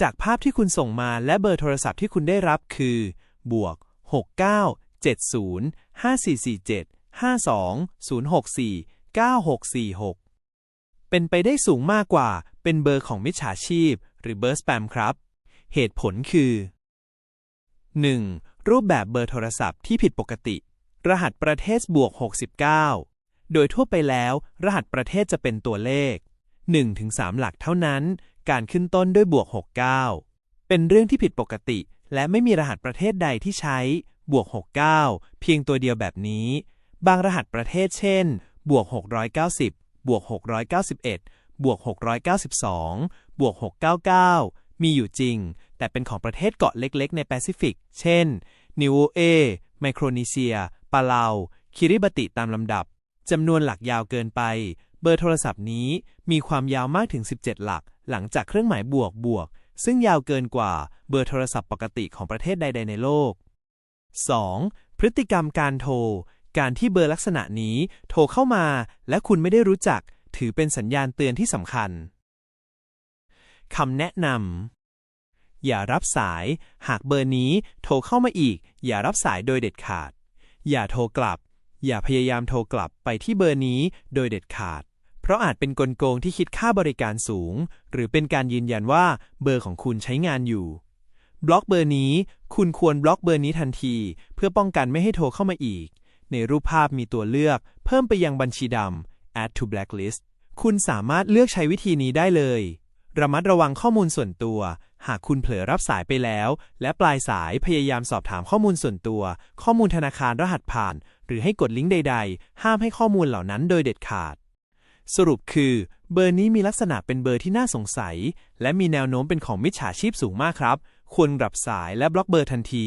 จากภาพที่คุณส่งมาและเบอร์โทรศัพท์ที่คุณได้รับคือ บวก 69 70 5447 52 064 9646 เป็นไปได้สูงมากกว่า เป็นเบอร์ของมิจฉาชีพ หรือเบอร์สแปมครับ เหตุผลคือ 1. รูปแบบเบอร์โทรศัพท์ที่ผิดปกติ รหัสประเทศบวก 69 โดยทั่วไปแล้ว รหัสประเทศจะเป็นตัวเลข 1-3 หลักเท่านั้น การขึ้นต้นด้วยบวก 69 เป็นเรื่องที่ผิดปกติ และไม่มีรหัสประเทศใดที่ใช้บวก 69 เพียงตัวเดียวแบบนี้ บางรหัสประเทศเช่น บวก 690 บวก 691 บวก 692 บวก 699 มีอยู่จริง แต่เป็นของประเทศเกาะเล็กๆ ในแปซิฟิก เช่น นิวเอ ไมโครนีเซีย ปาเลาคิริบติตามลำดับ จำนวนหลักยาวเกินไป เบอร์โทรศัพท์นี้มีความยาวมากถึง 17 หลัก หลังจากเครื่องหมายบวกบวก ซึ่งยาวเกินกว่าเบอร์โทรศัพท์ปกติของประเทศใด ๆ ในโลก 2. พฤติกรรมการโทร การที่เบอร์ลักษณะนี้โทรเข้ามาและคุณไม่ได้รู้จัก ถือเป็นสัญญาณเตือนที่สำคัญคำแนะนำ อย่ารับสาย หากเบอร์นี้โทรเข้ามาอีก อย่ารับสายโดยเด็ดขาด อย่าโทรกลับ อย่าพยายามโทรกลับไปที่เบอร์นี้โดยเด็ดขาด ราะอาจเป็นกลโกงที่คิดค่าบริการสูง หรือเป็นการยืนยันว่าเบอร์ของคุณใช้งานอยู่ บล็อกเบอร์นี้ คุณควรบล็อกเบอร์นี้ทันที เพื่อป้องกันไม่ให้โทรเข้ามาอีก ในรูปภาพมีตัวเลือก เพิ่มไปยังบัญชีดำ add to blacklist คุณสามารถเลือกใช้วิธีนี้ได้เลย ระมัดระวังข้อมูลส่วนตัว หากคุณเผลอรับสายไปแล้ว และปลายสายพยายามสอบถามข้อมูลส่วนตัว ข้อมูลธนาคารรหัสผ่าน หรือให้กดลิงก์ใด ๆ ห้ามให้ข้อมูลเหล่านั้นโดยเด็ดขาด สรุปคือ เบอร์นี้มีลักษณะเป็นเบอร์ที่น่าสงสัย และมีแนวโน้มเป็นของมิจฉาชีพสูงมากครับ ควรรับสายและบล็อกเบอร์ทันที